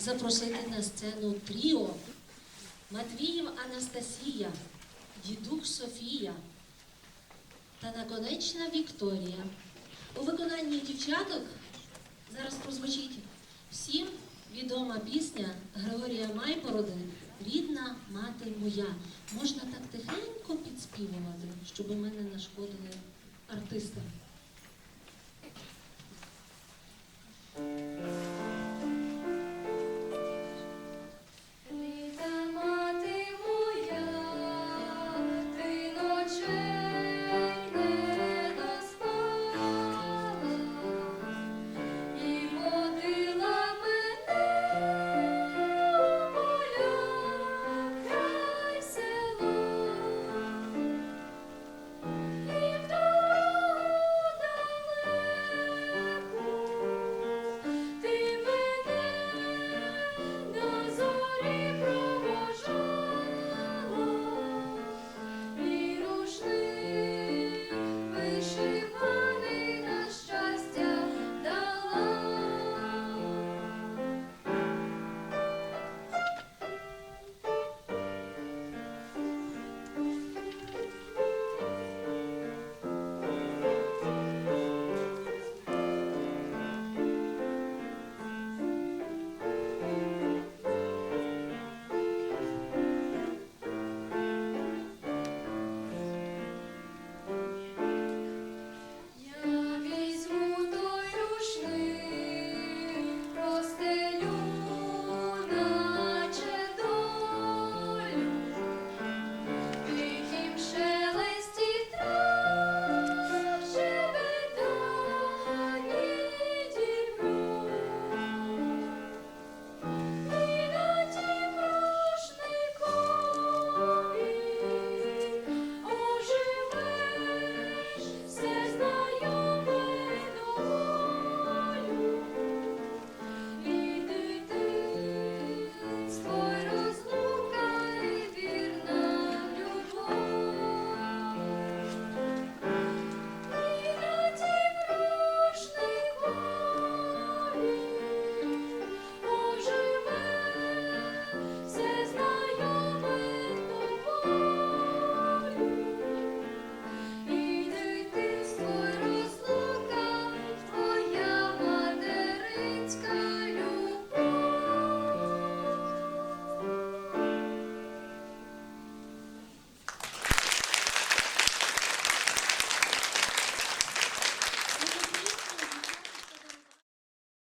запросити на сцену тріо Матвіїв Анастасія, дідук Софія та наконечна Вікторія. У виконанні дівчаток зараз прозвучить всім відома пісня Григорія Майбороди Рідна мати моя. Можна так тихенько підспівувати, щоб ми не нашкодили артистам.